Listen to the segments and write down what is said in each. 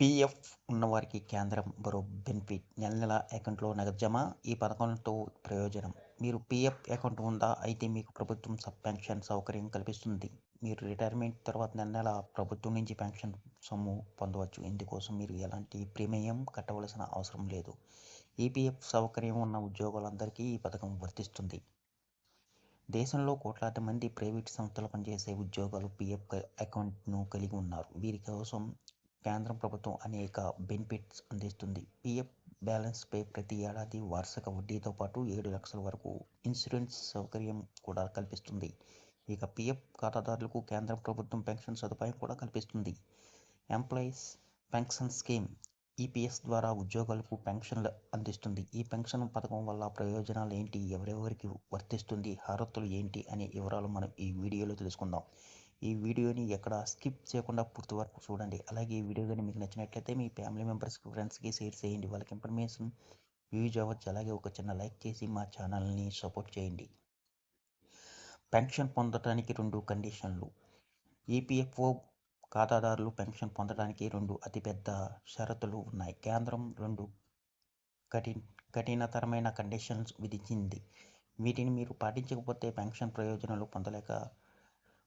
PF ఉన్నవారికి కేంద్రం బరో benefit. నెల నెల అకౌంట్లో నగదు జమ ఈ పథకంతో ప్రయోజనం. మీరు పీఎఫ్ అకౌంట్ ఉందా? అయితే మీకు ప్రభుత్వం సబ్ పెన్షన్ సౌకర్యం కల్పిస్తుంది. మీరు రిటైర్మెంట్ తర్వాత నెల నెల ప్రభుత్వం నుంచి పెన్షన్ సొమ్ము పొందవచ్చు. ఇందుకోసం మీరు ఎలాంటి ప్రీమియం కట్టవలసిన అవసరం లేదు. ఈపీఎఫ్ సౌకర్యం ఉన్న ఉద్యోగులందరికీ ఈ పథకం వర్తిస్తుంది. దేశంలో కోట్లాది మంది ప్రైవేట్ సంస్థలు పనిచేసే ఉద్యోగాలు పీఎఫ్ అకౌంట్ను కలిగి ఉన్నారు. వీరి కోసం కేంద్ర ప్రభుత్వం అనేక బెనిఫిట్స్ అందిస్తుంది. పీఎఫ్ బ్యాలెన్స్పై ప్రతి ఏడాది వార్షిక వడ్డీతో పాటు ఏడు లక్షల వరకు ఇన్సూరెన్స్ సౌకర్యం కూడా కల్పిస్తుంది. ఇక పీఎఫ్ ఖాతాదారులకు కేంద్ర ప్రభుత్వం పెన్షన్ సదుపాయం కూడా కల్పిస్తుంది. ఎంప్లాయీస్ పెన్షన్ స్కీమ్ ఈపీఎస్ ద్వారా ఉద్యోగులకు పెన్షన్లు అందిస్తుంది. ఈ పెన్షన్ పథకం వల్ల ప్రయోజనాలు ఏంటి? ఎవరెవరికి వర్తిస్తుంది? అర్హతలు ఏంటి? అనే వివరాలు మనం ఈ వీడియోలో తెలుసుకుందాం. ఈ వీడియోని ఎక్కడ స్కిప్ చేయకుండా పూర్తి వరకు చూడండి. అలాగే ఈ వీడియో కానీ మీకు నచ్చినట్లయితే మీ ఫ్యామిలీ మెంబర్స్కి ఫ్రెండ్స్కి షేర్ చేయండి. వాళ్ళకి ఇన్ఫర్మేషన్ యూజ్ అవ్వచ్చు. అలాగే ఒక చిన్న లైక్ చేసి మా ఛానల్ని సపోర్ట్ చేయండి. పెన్షన్ పొందడానికి రెండు కండిషన్లు. ఈపీఎఫ్ఓ ఖాతాదారులు పెన్షన్ పొందడానికి రెండు అతిపెద్ద షరతులు ఉన్నాయి. కేంద్రం రెండు కఠి కఠినతరమైన కండిషన్స్ విధించింది. వీటిని మీరు పాటించకపోతే పెన్షన్ ప్రయోజనాలు పొందలేక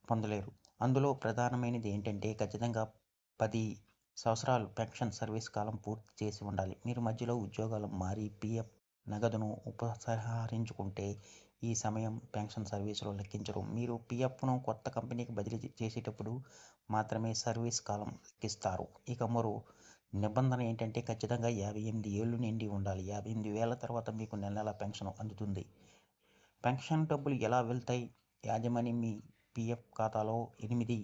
పొందలేరు. అందులో ప్రధానమైనది ఏంటంటే ఖచ్చితంగా పది సంవత్సరాలు పెన్షన్ సర్వీస్ కాలం పూర్తి చేసి ఉండాలి. మీరు మధ్యలో ఉద్యోగాలు మారి పీఎఫ్ నగదును ఉపసంహరించుకుంటే ఈ సమయం పెన్షన్ సర్వీసులో లెక్కించరు. మీరు పీఎఫ్ను కొత్త కంపెనీకి బదిలీ చేసేటప్పుడు మాత్రమే సర్వీస్ కాలం లెక్కిస్తారు. ఇక మరో నిబంధన ఏంటంటే ఖచ్చితంగా యాభై ఎనిమిది ఏళ్ళు నిండి ఉండాలి. యాభై ఎనిమిది వేల తర్వాత మీకు నెల నెల పెన్షన్ అందుతుంది. పెన్షన్ డబ్బులు ఎలా వెళ్తాయి? యాజమాన్యం మీ పీఎఫ్ ఖాతాలో ఎనిమిది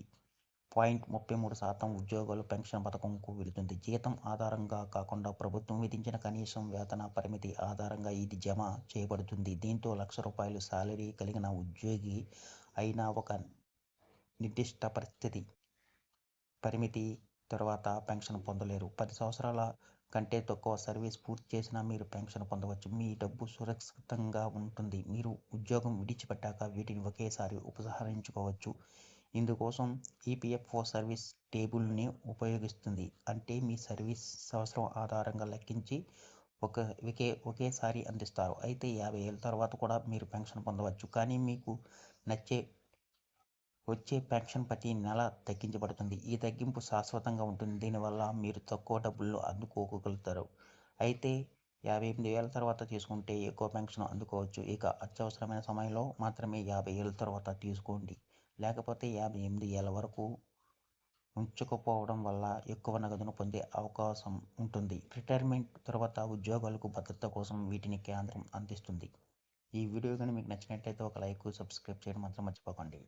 పాయింట్ ముప్పై మూడు శాతం ఉద్యోగులు పెన్షన్ పథకంకు వెళుతుంది. జీతం ఆధారంగా కాకుండా ప్రభుత్వం విధించిన కనీసం వేతన పరిమితి ఆధారంగా ఇది జమ చేయబడుతుంది. దీంతో లక్ష రూపాయలు శాలరీ కలిగిన ఉద్యోగి అయినా ఒక నిర్దిష్ట పరిస్థితి పరిమితి తర్వాత పెన్షన్ పొందలేరు. పది సంవత్సరాల కంటే తక్కువ సర్వీస్ పూర్తి చేసినా మీరు పెన్షన్ పొందవచ్చు. మీ డబ్బు సురక్షితంగా ఉంటుంది. మీరు ఉద్యోగం విడిచిపెట్టాక వీటిని ఒకేసారి ఉపసంహరించుకోవచ్చు. ఇందుకోసం ఈపీఎఫ్ఓ సర్వీస్ టేబుల్ని ఉపయోగిస్తుంది. అంటే మీ సర్వీస్ సంవత్సరం ఆధారంగా లెక్కించి ఒక ఒకే ఒకేసారి అందిస్తారు. అయితే యాభై ఏళ్ళ తర్వాత కూడా మీరు పెన్షన్ పొందవచ్చు. కానీ మీకు నచ్చే వచ్చే పెన్షన్ ప్రతి నెల తగ్గించబడుతుంది. ఈ తగ్గింపు శాశ్వతంగా ఉంటుంది. దీనివల్ల మీరు తక్కువ డబ్బులు అందుకోగలుగుతారు. అయితే యాభై ఎనిమిది వేల తర్వాత తీసుకుంటే ఎక్కువ పెన్షన్ అందుకోవచ్చు. ఇక అత్యవసరమైన సమయంలో మాత్రమే యాభై ఏళ్ళ తర్వాత తీసుకోండి. లేకపోతే యాభై ఎనిమిది ఏళ్ళ వరకు ఉంచకపోవడం వల్ల ఎక్కువ నగదును పొందే అవకాశం ఉంటుంది. రిటైర్మెంట్ తర్వాత ఉద్యోగాలకు భద్రత కోసం వీటిని కేంద్రం అందిస్తుంది. ఈ వీడియో కానీ మీకు నచ్చినట్లయితే ఒక లైక్ సబ్స్క్రైబ్ చేయడం మాత్రం మర్చిపోకండి.